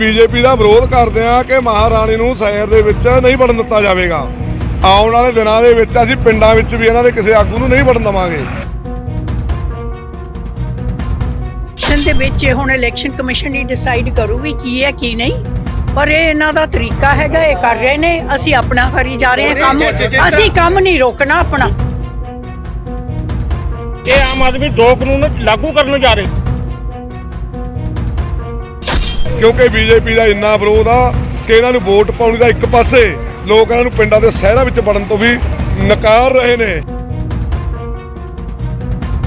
BJP ਦਾ ਵਿਰੋਧ ਕਰਦੇ ਆ ਕਿ ਮਹਾਰਾਣੀ ਨੂੰ ਸ਼ਹਿਰ ਦੇ ਵਿੱਚ ਨਹੀਂ ਵੜਨ ਦਿੱਤਾ ਜਾਵੇਗਾ। ਆਉਣ ਵਾਲੇ ਦਿਨਾਂ ਦੇ ਵਿੱਚ ਅਸੀਂ ਪਿੰਡਾਂ ਵਿੱਚ ਵੀ ਇਹਨਾਂ ਦੇ ਕਿਸੇ ਆਗੂ ਨੂੰ ਨਹੀਂ ਵੜਨ ਦੇਵਾਂਗੇ। ਇਲੈਕਸ਼ਨ ਦੇ ਵਿੱਚ ਇਹ ਹੁਣ ਇਲੈਕਸ਼ਨ ਕਮਿਸ਼ਨ ਹੀ ਡਿਸਾਈਡ ਕਰੂਗੀ ਕੀ ਹੈ ਕੀ ਨਹੀਂ। ਪਰ ਇਹ ਇਹਨਾਂ ਦਾ ਤਰੀਕਾ ਹੈਗਾ ਇਹ ਕਰ ਰਹੇ ਨੇ। ਅਸੀਂ ਆਪਣਾ ਕਰੀ ਜਾ ਰਹੇ ਹਾਂ ਕੰਮ। ਅਸੀਂ ਕੰਮ ਨਹੀਂ ਰੋਕਣਾ ਆਪਣਾ। ਇਹ ਆਮ ਆਦਮੀ ਦੋ ਕਾਨੂੰਨ ਲਾਗੂ ਕਰਨ ਨੂੰ ਜਾ ਰਹੇ। ਕਿਉਂਕਿ ਬੀਜੇਪੀ ਦਾ ਇੰਨਾ ਵਿਰੋਧ ਆ ਕਿ ਇਹਨਾਂ ਨੂੰ ਵੋਟ ਪਾਉਣੀ ਦਾ ਇੱਕ ਪਾਸੇ ਲੋਕ ਇਹਨਾਂ ਨੂੰ ਪਿੰਡਾਂ ਦੇ ਸ਼ਹਿਰਾਂ ਵਿੱਚ ਵੜਨ ਤੋਂ ਵੀ ਨਕਾਰ ਰਹੇ ਨੇ।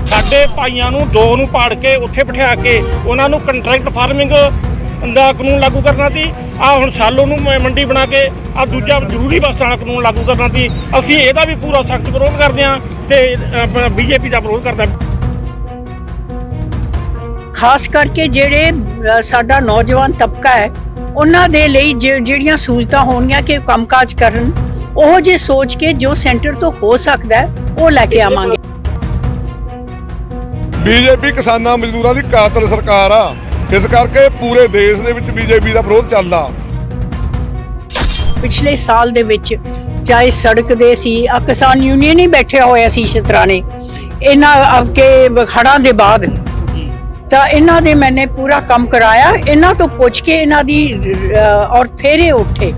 ਸਾਡੇ ਭਾਈਆਂ ਨੂੰ, ਦੋ ਨੂੰ ਪਾੜ ਕੇ, ਉੱਥੇ ਬਿਠਾ ਕੇ ਉਹਨਾਂ ਨੂੰ ਕੰਟਰੈਕਟ ਫਾਰਮਿੰਗ ਦਾ ਕਾਨੂੰਨ ਲਾਗੂ ਕਰਨਾ ਸੀ। ਆ ਹੁਣ ਸਾਲੋ ਨੂੰ ਮੰਡੀ ਬਣਾ ਕੇ ਆ ਦੂਜਾ ਜ਼ਰੂਰੀ ਵਸਤਾਂ ਵਾਲਾ ਕਾਨੂੰਨ ਲਾਗੂ ਕਰਨਾ ਸੀ। ਅਸੀਂ ਇਹਦਾ ਵੀ ਪੂਰਾ ਸਖਤ ਵਿਰੋਧ ਕਰਦੇ ਹਾਂ ਤੇ ਬੀਜੇਪੀ ਦਾ ਵਿਰੋਧ ਕਰਦਾ। ਖਾਸ ਕਰਕੇ ਜਿਹੜੇ ਅ, ਸਾਡਾ ਨੌਜਵਾਨ ਤਬਕਾ ਹੈ ਉਹਨਾਂ ਦੇ ਲਈ ਜਿ- ਜਿਹੜੀਆਂ ਸਹੂਲਤਾਂ ਹੋਣਗੀਆਂ ਕਿ ਕੰਮਕਾਜ ਕਰਨ ਉਹ ਜੇ ਸੋਚ ਕੇ ਜੋ ਸੈਂਟਰ ਤੋਂ ਹੋ ਸਕਦਾ ਹੈ ਉਹ ਲੈ ਕੇ ਆਵਾਂਗੇ। ਬੀਜੇਪੀ ਕਿਸਾਨਾਂ ਮਜ਼ਦੂਰਾਂ ਦੀ ਕਾਤਲ ਸਰਕਾਰ ਆ। ਇਸ ਕਰਕੇ ਪੂਰੇ ਦੇਸ਼ ਦੇ ਵਿੱਚ ਬੀਜੇਪੀ ਦਾ ਵਿਰੋਧ ਚੱਲਦਾ। ਪਿਛਲੇ ਸਾਲ ਦੇ ਵਿੱਚ ਚਾਹੇ ਸੜਕ ਦੇ ਸੀ ਆ ਕਿਸਾਨ ਯੂਨੀਅਨ ਹੀ ਬੈਠਿਆ ਹੋਇਆ ਸੀ ਸ਼ਤਰਾਣੇ ਇਹਨਾਂ ਅੱਗੇ ਹੜ੍ਹਾਂ ਦੇ ਬਾਅਦ ਤਾਂ ਇਹਨਾਂ ਦੇ ਮੈਨੇ ਪੂਰਾ ਕੰਮ ਕਰਾਇਆ ਇਹਨਾਂ ਤੋਂ ਪੁੱਛ ਕੇ ਇਹਨਾਂ ਦੀ ਔਰ ਫੇਰੇ ਉੱਠੇ।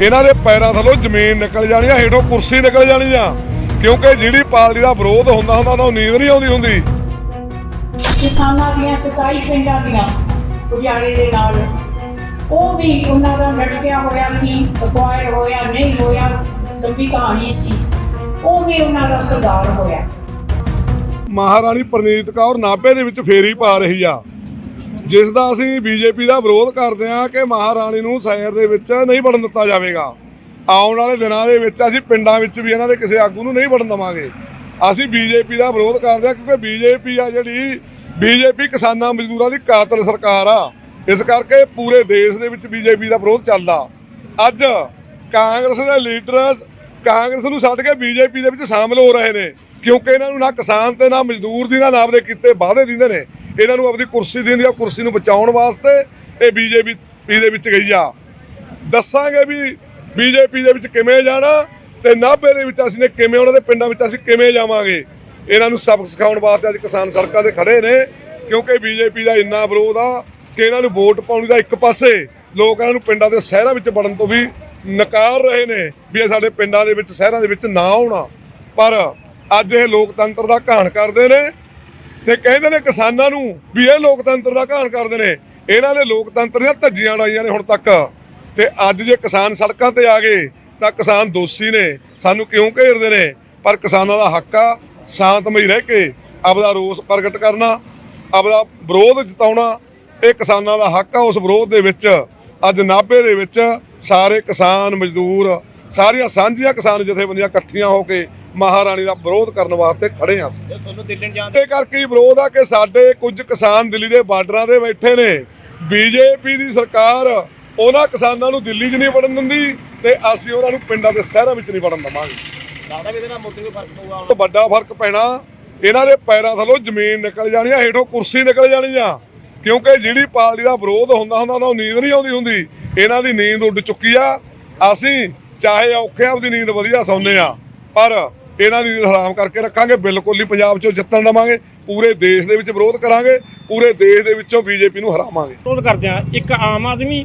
ਇਹਨਾਂ ਦੇ ਪੈਰਾਂ ਥੱਲੋਂ ਜ਼ਮੀਨ ਨਿਕਲ ਜਾਣੀ ਆ ਹੇਠੋਂ ਕੁਰਸੀ ਨਿਕਲ ਜਾਣੀ ਆ। ਕਿਉਂਕਿ ਜਿਹੜੀ ਪਾਰਟੀ ਦਾ ਵਿਰੋਧ ਹੁੰਦਾ ਹੁੰਦਾ ਉਹਨਾਂ ਨੂੰ ਨੀਂਦ ਨਹੀਂ ਆਉਂਦੀ ਹੁੰਦੀ। ਕਿਸਾਨਾਂ ਦੀਆਂ 27 ਪਿੰਡਾਂ ਦੀਆਂ ਉਜਾੜੇ ਦੇ ਨਾਲ। ਉਹ ਵੀ ਉਹਨਾਂ ਦਾ ਲਟਕਿਆ ਹੋਇਆ ਸੀ ਅਕਵਾਇਰ ਹੋਇਆ ਨਹੀਂ ਹੋਇਆ ਲੰਬੀ ਕਹਾਣੀ ਸੀ। ਉਹ ਵੀ ਉਹਨਾਂ ਦਾ ਸੁਧਾਰ ਹੋਇਆ। ਮਹਾਰਾਣੀ ਪ੍ਰਨੀਤ ਕੌਰ ਨਾਭੇ ਦੇ ਵਿੱਚ ਫੇਰੀ ਪਾ ਰਹੀ ਆ। ਜਿਸ ਦਾ ਅਸੀਂ ਬੀਜੇਪੀ ਦਾ ਵਿਰੋਧ ਕਰਦੇ ਆ ਕਿ ਮਹਾਰਾਣੀ ਨੂੰ ਸ਼ਹਿਰ ਦੇ ਵਿੱਚ ਨਹੀਂ ਵੜਨ ਦਿੱਤਾ ਜਾਵੇਗਾ। ਆਉਣ ਵਾਲੇ ਦਿਨਾਂ ਦੇ ਵਿੱਚ ਅਸੀਂ ਪਿੰਡਾਂ ਵਿੱਚ ਵੀ ਇਹਨਾਂ ਦੇ ਕਿਸੇ ਆਗੂ ਨੂੰ ਨਹੀਂ ਵੜਨ ਦੇਵਾਂਗੇ। ਅਸੀਂ ਬੀਜੇਪੀ ਦਾ ਵਿਰੋਧ ਕਰਦੇ ਆ ਕਿਉਂਕਿ ਬੀਜੇਪੀ ਆ ਜਿਹੜੀ ਬੀਜੇਪੀ ਕਿਸਾਨਾਂ ਮਜ਼ਦੂਰਾਂ ਦੀ ਕਾਤਲ ਸਰਕਾਰ ਆ। ਇਸ ਕਰਕੇ ਪੂਰੇ ਦੇਸ਼ ਦੇ ਵਿੱਚ ਬੀਜੇਪੀ ਦਾ ਵਿਰੋਧ ਚੱਲਦਾ। ਅੱਜ ਕਾਂਗਰਸ ਦੇ ਲੀਡਰ ਕਾਂਗਰਸ ਨੂੰ ਛੱਡ ਕੇ ਬੀਜੇਪੀ ਦੇ ਵਿੱਚ ਸ਼ਾਮਲ ਹੋ ਰਹੇ ਨੇ। ਕਿਉਂਕਿ ਇਹਨਾਂ ਨੂੰ ਨਾ ਕਿਸਾਨ ਤੇ ਨਾ ਮਜ਼ਦੂਰ ਦੀ ਨਾ ਨਾਮ ਦੇ ਕੀਤੇ ਵਾਅਦੇ ਦਿੰਦੇ ਨੇ। ਇਹਨਾਂ ਨੂੰ ਆਪਣੀ ਕੁਰਸੀ ਦਿੰਦੀ ਆ, ਕੁਰਸੀ ਨੂੰ ਬਚਾਉਣ ਵਾਸਤੇ ਇਹ ਬੀਜੇਪੀ ਦੇ ਵਿੱਚ ਗਈ ਆ। ਦੱਸਾਂਗੇ ਵੀ ਬੀਜੇਪੀ ਦੇ ਵਿੱਚ ਕਿਵੇਂ ਜਾਣਾ ਤੇ ਨਾਭੇ ਦੇ ਵਿੱਚ ਅਸੀਂ ਨੇ ਕਿਵੇਂ, ਉਹਨਾਂ ਦੇ ਪਿੰਡਾਂ ਵਿੱਚ ਅਸੀਂ ਕਿਵੇਂ ਜਾਵਾਂਗੇ। ਇਹਨਾਂ ਨੂੰ ਸਬਕ ਸਿਖਾਉਣ ਵਾਸਤੇ ਅੱਜ ਕਿਸਾਨ ਸੜਕਾਂ ਤੇ ਖੜੇ ਨੇ, ਕਿਉਂਕਿ ਬੀਜੇਪੀ ਦਾ ਇੰਨਾ ਵਿਰੋਧ ਆ ਕਿ ਇਹਨਾਂ ਨੂੰ ਵੋਟ ਪਾਉਣੀ ਦਾ ਇੱਕ ਪਾਸੇ ਲੋਕ ਇਹਨਾਂ ਨੂੰ ਪਿੰਡਾਂ ਦੇ ਸ਼ਹਿਰਾਂ ਵਿੱਚ ਵੜਨ ਤੋਂ ਵੀ ਨਕਾਰ ਰਹੇ ਨੇ ਵੀ ਇਹ ਸਾਡੇ ਪਿੰਡਾਂ ਦੇ ਵਿੱਚ, ਸ਼ਹਿਰਾਂ ਦੇ ਵਿੱਚ ਨਾ ਆਉਣਾ। ਪਰ ਅੱਜ ਇਹ ਲੋਕਤੰਤਰ ਦਾ ਘਾਣ ਕਰਦੇ ਨੇ ਤੇ ਕਹਿੰਦੇ ਨੇ ਕਿਸਾਨਾਂ ਨੂੰ ਵੀ ਇਹ ਲੋਕਤੰਤਰ ਦਾ ਘਾਣ ਕਰਦੇ ਨੇ। ਇਹਨਾਂ ਨੇ ਲੋਕਤੰਤਰ ਦੀਆਂ ਧੱਜੀਆਂ ਲਾਈਆਂ ਨੇ ਹੁਣ ਤੱਕ। ਤੇ ਅੱਜ ਜੇ ਕਿਸਾਨ ਸੜਕਾਂ ਤੇ ਆ ਗਏ, ਤਾਂ ਕਿਸਾਨ ਦੋਸ਼ੀ ਨੇ। ਸਾਨੂੰ ਕਿਉਂ ਘੇਰਦੇ ਨੇ? ਪਰ ਕਿਸਾਨਾਂ ਦਾ ਹੱਕ ਆ ਸ਼ਾਂਤਮਈ ਰਹਿ ਕੇ ਆਪਦਾ ਰੋਸ ਪ੍ਰਗਟ ਕਰਨਾ, ਆਪਦਾ ਵਿਰੋਧ ਜਤਾਉਣਾ। ਇਹ ਕਿਸਾਨਾਂ ਦਾ ਹੱਕ ਆ ਉਸ ਵਿਰੋਧ ਦੇ ਵਿੱਚ। ਅੱਜ ਨਾਭੇ ਦੇ ਵਿੱਚ ਸਾਰੇ ਕਿਸਾਨ ਮਜ਼ਦੂਰ, ਸਾਰੀਆਂ ਸਾਂਝੀਆਂ ਕਿਸਾਨ ਜਥੇਬੰਦੀਆਂ ਇਕੱਠੀਆਂ ਹੋ ਕੇ ਮਹਾਰਾਣੀ ਦਾ ਵਿਰੋਧ ਕਰਨ ਵਾਸਤੇ ਖੜੇ ਹਾਂ ਅਸੀਂ। ਤੁਹਾਨੂੰ ਦਿੱਲੀ ਜਾਣ ਕਰਕੇ ਵਿਰੋਧ ਆ ਕਿ ਸਾਡੇ ਕੁਝ ਕਿਸਾਨ ਦਿੱਲੀ ਦੇ ਬਾਰਡਰਾਂ ਦੇ ਬੈਠੇ ਨੇ। ਬੀਜੇਪੀ ਦੀ ਸਰਕਾਰ ਉਹਨਾਂ ਕਿਸਾਨਾਂ ਨੂੰ ਦਿੱਲੀ 'ਚ ਨਹੀਂ ਵੜਨ ਦਿੰਦੀ ਤੇ ਅਸੀਂ ਉਹਨਾਂ ਨੂੰ ਪਿੰਡਾਂ ਦੇ ਸ਼ਹਿਰਾਂ ਵਿੱਚ ਨਹੀਂ ਵੜਨ ਦਵਾਂਗੇ। ਲੱਗਦਾ ਵੀ ਇਹਦੇ ਨਾਲ ਮੋਦੀ ਨੂੰ ਫ਼ਰਕ ਪਊਗਾ। ਤੋਂ ਵੱਡਾ ਫ਼ਰਕ ਪੈਣਾ ਇਹਨਾਂ ਦੇ ਪੈਰਾਂ ਥੱਲੋਂ ਜ਼ਮੀਨ ਨਿਕਲ ਜਾਣੀ ਆ ਹੇਠੋਂ ਕੁਰਸੀ ਨਿਕਲ ਜਾਣੀ ਆ। ਕਿਉਂਕਿ ਜਿਹੜੀ ਪਾਰਟੀ ਦਾ ਵਿਰੋਧ ਹੁੰਦਾ ਹੁੰਦਾ ਉਹਨਾਂ ਨੂੰ ਨੀਂਦ ਨਹੀਂ ਆਉਂਦੀ ਹੁੰਦੀ। ਇਹਨਾਂ ਦੀ ਨੀਂਦ ਉੱਡ ਚੁੱਕੀ ਆ। ਅਸੀਂ ਚਾਹੇ ਔਖੇ ਆਪਦੀ ਨੀਂਦ ਵਧੀਆ ਸੌਂਦੇ ਆ ਪਰ ਇਹਨਾਂ ਦੀ ਹਰਾਮ ਕਰਕੇ ਰੱਖਾਂਗੇ, ਬਿਲਕੁਲ ਹੀ ਪੰਜਾਬ 'ਚੋਂ ਜਿੱਤਣ ਦੇਵਾਂਗੇ, ਪੂਰੇ ਦੇਸ਼ ਦੇ ਵਿੱਚ ਵਿਰੋਧ ਕਰਾਂਗੇ, ਪੂਰੇ ਦੇਸ਼ ਦੇ ਵਿੱਚੋਂ ਬੀਜੇਪੀ ਨੂੰ ਹਰਾਵਾਂਗੇ। ਵਿਰੋਧ ਕਰਦੇ ਹਾਂ, ਇੱਕ ਆਮ ਆਦਮੀ,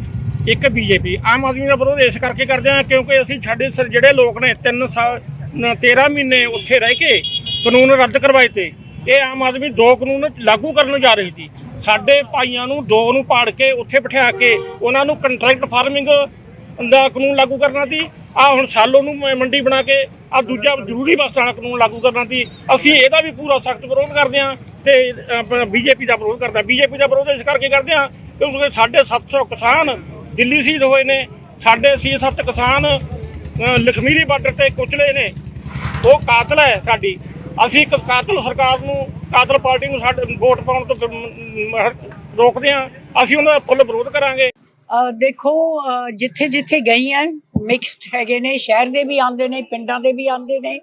ਇੱਕ ਬੀਜੇਪੀ। ਆਮ ਆਦਮੀ ਦਾ ਵਿਰੋਧ ਇਸ ਕਰਕੇ ਕਰਦੇ ਹਾਂ ਕਿਉਂਕਿ ਅਸੀਂ ਸਾਡੇ ਸਰ ਜਿਹੜੇ ਲੋਕ ਨੇ 3 ਸਾਲ 13 ਮਹੀਨੇ ਉੱਥੇ ਰਹਿ ਕੇ ਕਾਨੂੰਨ ਰੱਦ ਕਰਵਾਏ ਤੇ, ਇਹ ਆਮ ਆਦਮੀ ਦੋ ਕਾਨੂੰਨ ਲਾਗੂ ਕਰਨ ਜਾ ਰਹੀ ਸੀ। ਸਾਡੇ ਭਾਈਆਂ ਨੂੰ ਦੋ ਨੂੰ ਪਾੜ ਕੇ ਉੱਥੇ ਬਿਠਾ ਕੇ ਉਹਨਾਂ ਨੂੰ ਕੰਟਰੈਕਟ ਫਾਰਮਿੰਗ ਦਾ ਕਾਨੂੰਨ ਲਾਗੂ ਕਰਨਾ ਸੀ ਆ ਹੁਣ ਸਾਲੋ ਨੂੰ ਮੰਡੀ ਬਣਾ ਕੇ ਆ ਦੂਜਾ ਜ਼ਰੂਰੀ ਵਸਤਾਂ ਕਾਨੂੰਨ ਲਾਗੂ ਕਰਨਾ ਸੀ। ਅਸੀਂ ਇਹਦਾ ਵੀ ਪੂਰਾ ਸਖਤ ਵਿਰੋਧ ਕਰਦੇ ਹਾਂ ਤੇ ਬੀਜੇਪੀ ਦਾ ਵਿਰੋਧ ਕਰਦੇ। ਹਾਂ ਬੀਜੇਪੀ ਦਾ ਵਿਰੋਧ ਇਸ ਕਰਕੇ ਕਰਦੇ ਹਾਂ ਕਿਉਂਕਿ ਸਾਡੇ 700 ਕਿਸਾਨ ਦਿੱਲੀ ਸ਼ਹੀਦ ਹੋਏ ਨੇ, ਸਾਡੇ 6-7 ਕਿਸਾਨ ਲਖਮੀਰੀ ਬਾਰਡਰ ਤੇ ਕੁਚਲੇ ਨੇ। ਉਹ ਕਾਤਲ ਹੈ ਸਾਡੀ। ਅਸੀਂ ਇੱਕ ਕਾਤਲ ਸਰਕਾਰ ਨੂੰ, ਕਾਤਲ ਪਾਰਟੀ ਨੂੰ ਸਾਡੇ ਵੋਟ ਪਾਉਣ ਤੋਂ ਰੋਕਦੇ ਹਾਂ। ਅਸੀਂ ਉਹਨਾਂ ਦਾ ਫੁੱਲ ਵਿਰੋਧ ਕਰਾਂਗੇ। ਦੇਖੋ ਜਿੱਥੇ ਜਿੱਥੇ ਗਈ ਹੈ ਮਿਕਸਡ ਹੈਗੇ ਨੇ ਸ਼ਹਿਰ ਦੇ ਵੀ ਆਉਂਦੇ ਨੇ ਪਿੰਡਾਂ ਦੇ ਵੀ ਆਉਂਦੇ ਨੇ।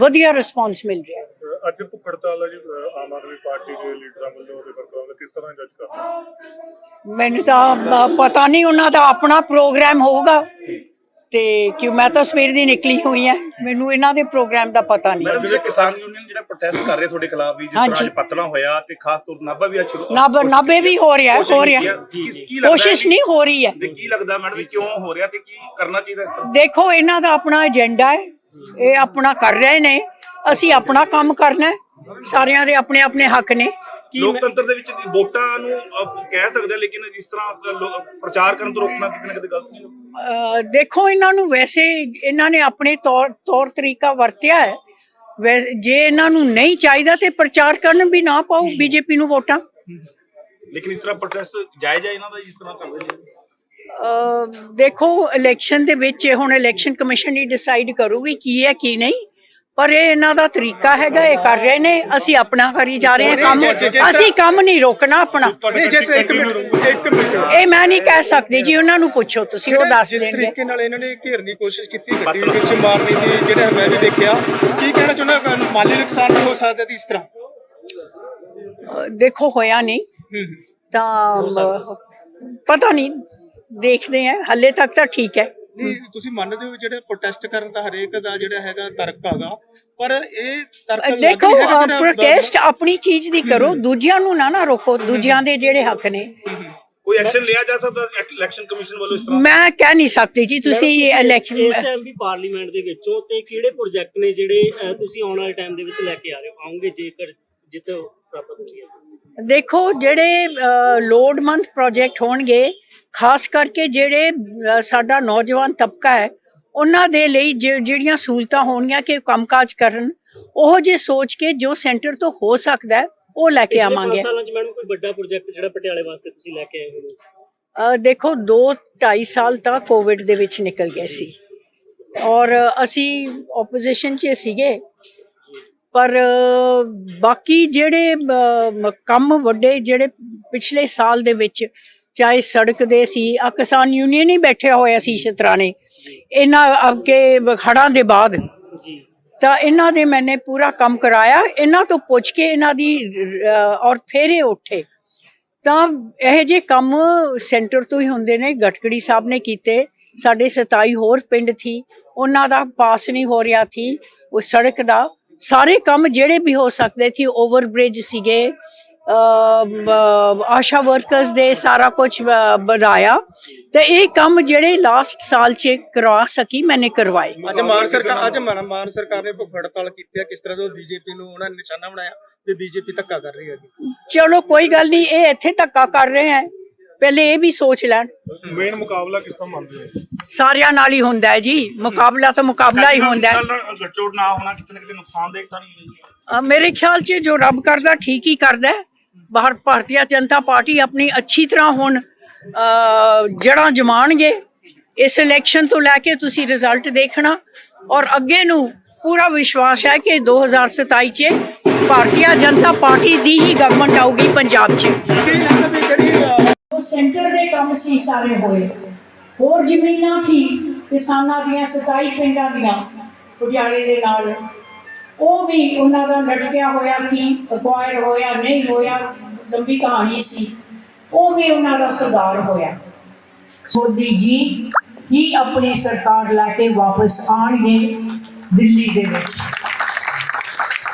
ਵਧੀਆ ਰਿਸਪਾਂਸ ਮਿਲ ਰਿਹਾ। ਹੈ ਅੱਜ ਭੁੱਖ ਹੜਤਾਲ ਹੈ ਜੀ ਆਮ ਆਦਮੀ ਪਾਰਟੀ ਦੇ ਲੀਡਰਾਂ ਵੱਲੋਂ ਉਹਦੇ ਵਰਕਰਾਂ ਦਾ ਕਿਸ ਤਰ੍ਹਾਂ ਜੱਜ ਕਰਦੇ ਮੈਨੂੰ ਤਾਂ ਪਤਾ ਨਹੀਂ ਉਹਨਾਂ ਦਾ ਆਪਣਾ ਪ੍ਰੋਗਰਾਮ ਹੋਊਗਾ। ਤੇ ਕਿਉਂ ਮੈਂ ਤਾਂ ਸਵੇਰ ਦੀ ਨਿਕਲੀ ਹੋਈ ਆ ਮੈਨੂੰ ਇਹਨਾਂ ਦੇ ਪ੍ਰੋਗਰਾਮ ਦਾ ਪਤਾ ਨਹੀਂ। ਕਿਸਾਨ ਯੂਨੀਅਨ ਪ੍ਰੋਟੈਸਟ ਕਰ ਰਹੇ ਤੁਹਾਡੇ ਖਿਲਾਫ ਵੀ ਜਿਸ। ਤਰ੍ਹਾਂ ਅੱਜ ਪਤਲਾ ਹੋਇਆ ਤੇ ਖਾਸ ਤੌਰ ਨਾਭਾ ਵੀ ਅੱਜ ਸ਼ੁਰੂ ਨਾਭਾ- ਨਾਭੇ ਵੀ ਹੋ ਰਿਹਾ, ਹੋ ਰਿਹਾ। ਕੋਸ਼ਿਸ਼ ਨਹੀਂ ਹੋ ਰਹੀ ਹੈ। ਤੇ ਕੀ ਲੱਗਦਾ ਮੈਡਮ ਵੀ ਕਿਉਂ ਹੋ ਰਿਹਾ ਤੇ ਕੀ ਕਰਨਾ ਚਾਹੀਦਾ ਇਸ ਤਰ੍ਹਾਂ? ਦੇਖੋ ਇਹਨਾਂ ਦਾ ਆਪਣਾ ਏਜੰਡਾ ਹੈ। ਇਹ ਆਪਣਾ ਕਰ ਰਹੇ ਨੇ। ਅਸੀਂ ਆਪਣਾ ਕੰਮ ਕਰਨਾ। ਸਾਰਿਆਂ ਦੇ ਆਪਣੇ ਆਪਣੇ ਹੱਕ ਨੇ। ਲੋਕਤੰਤਰ ਦੇ ਵਿੱਚ ਵੋਟਾਂ ਨੂੰ ਕਹਿ ਸਕਦੇ ਲੇਕਿਨ ਇਸ ਤਰ੍ਹਾਂ ਪ੍ਰਚਾਰ ਕਰਨ ਤੋਂ ਰੋਕਣਾ ਕਿਤੇ ਨਾ ਕਿਤੇ ਗਲਤ ਨਹੀਂ। ਦੇਖੋ ਇਹਨਾਂ ਨੂੰ ਵੈਸੇ ਇਹਨਾਂ ਨੇ ਆਪਣੇ ਤੌਰ ਤੌਰ ਤਰੀਕਾ ਵਰਤਿਆ ਹੈ। ਵੈ- ਜੇ ਇਹਨਾਂ ਨੂੰ ਨਹੀਂ ਚਾਹੀਦਾ ਤੇ ਪ੍ਰਚਾਰ ਕਰਨ ਵੀ ਨਾ ਪਾਓ ਬੀਜੇਪੀ ਨੂੰ ਵੋਟਾਂ। ਲੇਕਿਨ ਇਸ ਤਰ੍ਹਾਂ ਪ੍ਰੋਟੈਸਟ ਜਾਇਜ਼ ਹੈ ਇਹਨਾਂ ਦਾ ਜਿਸ ਤਰ੍ਹਾਂ ਕਰ ਰਹੇ ਨੇ? ਅਹ ਦੇਖੋ ਇਲੈਕਸ਼ਨ ਦੇ ਵਿੱਚ ਇਹ ਹੁਣ ਇਲੈਕਸ਼ਨ ਕਮਿਸ਼ਨ ਹੀ ਡਿਸਾਈਡ ਕਰੂਗੀ ਕੀ ਹੈ ਕੀ ਨਹੀਂ। ਪਰ ਇਹ ਇਹਨਾਂ ਦਾ ਤਰੀਕਾ ਹੈਗਾ ਇਹ ਕਰ ਰਹੇ ਨੇ ਅਸੀਂ ਆਪਣਾ ਕਰੀ ਜਾ ਰਹੇ ਹਾਂ ਕੰਮ। ਅਸੀਂ ਕੰਮ ਨਹੀਂ ਰੋਕਣਾ ਆਪਣਾ। ਨਹੀਂ ਜੈਸੇ ਇੱਕ ਮਿੰਟ ਇੱਕ ਮਿੰਟ। ਇਹ ਮੈਂ ਨਹੀਂ ਕਹਿ ਸਕਦੀ ਜੀ ਉਹਨਾਂ ਨੂੰ ਪੁੱਛੋ ਤੁਸੀਂ ਉਹ ਦੱਸ ਜਿਸ ਦੇਣਗੇ। ਤਰੀਕੇ ਨਾਲ ਇਹਨਾਂ ਨੇ ਘੇਰਨ ਦੀ ਕੋਸ਼ਿਸ਼ ਕੀਤੀ ਗੱਡੀ ਵਿੱਚ ਮਾਰਨੀ ਦੀ ਜਿਹੜਾ ਮੈਂ ਵੀ ਦੇਖਿਆ ਕੀ ਕਹਿਣਾ ਚਾਹੁੰਦਾ ਮਾਲੀ ਨੁਕਸਾਨ ਵੀ ਹੋ ਸਕਦਾ ਇਸ ਤਰ੍ਹਾਂ? ਦੇਖੋ ਹੋਇਆ ਨਹੀਂ। ਤਾਂ ਪਤਾ ਨਹੀਂ ਦੇਖਦੇ ਆ ਹੱਲੇ ਤੱਕ ਤਾਂ ਠੀਕ ਹੈ। ਨਹੀਂ ਤੁਸੀਂ ਮੰਨਦੇ ਹੋ ਵੀ ਜਿਹੜੇ ਪ੍ਰੋਟੈਸਟ ਕਰਨ ਦਾ ਹਰੇਕ ਦਾ ਜਿਹੜਾ ਹੈਗਾ ਤਰਕ ਹੈਗਾ ਪਰ ਇਹ ਤਰਕ ਦੇਖੋ ਪ੍ਰੋਟੈਸਟ ਆਪਣੀ ਚੀਜ਼ ਦੀ ਕਰੋ ਦੂਜਿਆਂ ਨੂੰ ਨਾ ਨਾ ਰੋਕੋ ਦੂਜਿਆਂ ਦੇ ਜਿਹੜੇ ਹੱਕ ਨੇ। ਕੋਈ ਐਕਸ਼ਨ ਲਿਆ ਜਾ ਸਕਦਾ ਇਲੈਕਸ਼ਨ ਕਮਿਸ਼ਨ ਵੱਲੋਂ ਇਸ ਤਰ੍ਹਾਂ? ਮੈਂ ਕਹਿ ਨਹੀਂ ਸਕਦੀ ਜੀ ਤੁਸੀਂ ਇਲੈਕਸ਼ਨ ਇਸ ਟਾਈਮ ਵੀ ਪਾਰਲੀਮੈਂਟ ਦੇ ਵਿੱਚੋਂ ਤੇ ਕਿਹੜੇ ਪ੍ਰੋਜੈਕਟ ਨੇ ਜਿਹੜੇ ਤੁਸੀਂ ਆਉਣ ਵਾਲੇ ਟਾਈਮ ਦੇ ਵਿੱਚ ਲੈ ਕੇ ਆ ਰਹੇ ਹੋ? ਆਉਂਗੇ ਜੇਕਰ ਜਿੱਤ ਪ੍ਰਾਪਤ ਹੁੰਦੀ ਹੈ। ਦੇਖੋ ਜਿਹੜੇ ਅਹ, ਲੋੜਮੰਦ ਪ੍ਰੋਜੈਕਟ ਹੋਣਗੇ ਖਾਸ ਕਰਕੇ ਜਿਹੜੇ ਸਾਡਾ ਨੌਜਵਾਨ ਤਬਕਾ ਹੈ ਉਹਨਾਂ ਦੇ ਲਈ ਜਿ- ਜਿਹੜੀਆਂ ਸਹੂਲਤਾਂ ਹੋਣਗੀਆਂ ਕਿ ਕੰਮਕਾਜ ਕਰਨ ਉਹ ਜੇ ਸੋਚ ਕੇ ਜੋ ਸੈਂਟਰ ਤੋਂ ਹੋ ਸਕਦਾ ਹੈ, ਉਹ ਲੈ ਕੇ ਆਵਾਂਗੇ। ਸਾਲਾਂ 'ਚ ਮੈਡਮ ਕੋਈ ਵੱਡਾ ਪ੍ਰੋਜੈਕਟ ਜਿਹੜਾ ਪਟਿਆਲੇ ਵਾਸਤੇ ਤੁਸੀਂ ਲੈ ਕੇ ਆਏ ਹੋ? ਅ, ਦੇਖੋ 2 2.5 ਸਾਲ ਤਾਂ ਕੋਵਿਡ ਦੇ ਵਿੱਚ ਨਿਕਲ ਗਏ ਸੀ। ਔਰ ਅਸੀਂ ਆਪੋਜੀਸ਼ਨ 'ਚ ਸੀਗੇ। ਪਰ ਅ, ਬਾਕੀ ਜਿਹੜੇ ਅ, ਮ- ਕੰਮ ਵੱਡੇ ਜਿਹੜੇ ਪਿਛਲੇ ਸਾਲ ਦੇ ਵਿੱਚ ਚਾਹੇ ਸੜਕ ਦੇ ਸੀ ਆ ਕਿਸਾਨ ਯੂਨੀਅਨ ਹੀ ਬੈਠਿਆ ਹੋਇਆ ਸੀ ਸ਼ਤਰਾਣੇ ਇਹਨਾਂ ਅੱਗੇ ਹੜ੍ਹਾਂ ਦੇ ਬਾਅਦ ਜੀ। ਤਾਂ ਇਹਨਾਂ ਦੇ ਮੈਨੇ ਪੂਰਾ ਕੰਮ ਕਰਾਇਆ ਇਹਨਾਂ ਤੋਂ ਪੁੱਛ ਕੇ ਇਹਨਾਂ ਦੀ ਔਰ ਫੇਰੇ ਉੱਠੇ। ਤਾਂ ਇਹ ਜੇ ਕੰਮ ਸੈਂਟਰ ਤੋਂ ਹੀ ਹੁੰਦੇ ਨੇ ਗਟਕੜੀ ਸਾਹਿਬ ਨੇ ਕੀਤੇ। ਸਾਡੇ 27 ਹੋਰ ਪਿੰਡ ਥੀ ਉਹਨਾਂ ਦਾ ਪਾਸ ਨਹੀਂ ਹੋ ਰਿਹਾ ਥੀ ਉਹ ਸੜਕ ਦਾ। ਸਾਰੇ ਕੰਮ ਜਿਹੜੇ ਵੀ ਹੋ ਸਕਦੇ ਸੀ ਓਵਰ ਬ੍ਰਿਜ ਸੀਗੇ ਆਸ਼ਾ ਵਰਕਰਸ ਦੇ ਸਾਰਾ ਕੁਝ ਵਧਾਇਆ ਤੇ ਇਹ ਕੰਮ ਜਿਹੜੇ ਲਾਸਟ ਸਾਲ ਚ ਕਰਵਾ ਸਕੀ ਮੈਨੇ ਕਰਵਾਏ। ਅੱਜ ਮਾਨ ਸਰਕਾਰ ਅੱਜ ਮਾਨ ਸਰਕਾਰ ਨੇ ਭੁੱਖ ਹੜਤਾਲ ਕੀਤੀ ਹੈ। ਕਿਸ ਤਰ੍ਹਾਂ ਤੋਂ ਬੀਜੇਪੀ ਨੂੰ ਉਹਨਾਂ ਨੇ ਨਿਸ਼ਾਨਾ ਬਣਾਇਆ ਵੀ ਬੀਜੇਪੀ ਧੱਕਾ ਕਰ ਰਹੀ ਹੈ ਚਲੋ ਕੋਈ ਗੱਲ ਨਹੀਂ ਇਹ ਇੱਥੇ ਧੱਕਾ ਕਰ ਰਹੇ ਹੈ। ਪਹਿਲੇ ਇਹ ਵੀ ਸੋਚ ਲੈਣ। ਮੇਨ ਮੁਕਾਬਲਾ ਕਿਸ ਤਰ੍ਹਾਂ ਮੰਨਦੇ ਹੋ? ਸਾਰਿਆਂ ਨਾਲ ਹੀ ਹੁੰਦਾ ਹੈ ਜੀ। ਮੁਕਾਬਲਾ ਤਾਂ ਮੁਕਾਬਲਾ ਹੀ ਹੁੰਦਾ ਹੈ। ਗੱਟੋੜ ਨਾ ਹੋਣਾ ਕਿਤੇ ਨਾ ਕਿਤੇ ਨੁਕਸਾਨਦੇਹ ਤਾਂ ਨਹੀਂ ਮੇਰੇ ਖਿਆਲ 'ਚ ਜੋ ਰੱਬ ਕਰਦਾ ਠੀਕ ਹੀ ਕਰਦਾ ਹੈ। ਬਾਹਰ ਭਾਰਤੀ ਜਨਤਾ ਪਾਰਟੀ ਆਪਣੀ ਅੱਛੀ ਤਰ੍ਹਾਂ ਹੁਣ ਜੜਾਂ ਜਮਾਣਗੇ। ਇਸ ਇਲੈਕਸ਼ਨ ਤੋਂ ਲੈ ਕੇ ਤੁਸੀਂ ਰਿਜ਼ਲਟ ਦੇਖਣਾ। ਔਰ ਅੱਗੇ ਨੂੰ ਪੂਰਾ ਵਿਸ਼ਵਾਸ ਹੈ ਕਿ 2027 'ਚ ਭਾਰਤੀ ਜਨਤਾ ਪਾਰਟੀ ਦੀ ਹੀ ਗਵਰਨਮੈਂਟ ਆਊਗੀ ਪੰਜਾਬ 'ਚ। ਸੈਂਟਰ ਦੇ ਕੰਮ ਸੀ ਸਾਰੇ ਹੋਏ। ਹੋਰ ਜ਼ਮੀਨਾਂ ਸੀ ਕਿਸਾਨਾਂ ਦੀਆਂ 27 ਪਿੰਡਾਂ ਦੀਆਂ, ਪਟਿਆਲੇ ਦੇ ਨਾਲ। ਉਹ ਵੀ ਉਹਨਾਂ ਦਾ ਲਟਕਿਆ ਹੋਇਆ ਸੀ ਅਕਵਾਇਰ ਹੋਇਆ, ਨਹੀਂ ਹੋਇਆ, ਲੰਬੀ ਕਹਾਣੀ ਸੀ। ਉਹ ਵੀ ਉਹਨਾਂ ਦਾ ਸੁਧਾਰ ਹੋਇਆ। ਮੋਦੀ ਜੀ ਹੀ ਆਪਣੀ ਸਰਕਾਰ ਲੈ ਕੇ ਵਾਪਸ ਆਣਗੇ ਦਿੱਲੀ ਦੇ ਵਿੱਚ।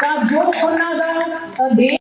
ਤਾਂ ਜੋ ਉਹਨਾਂ ਦਾ ਦੇ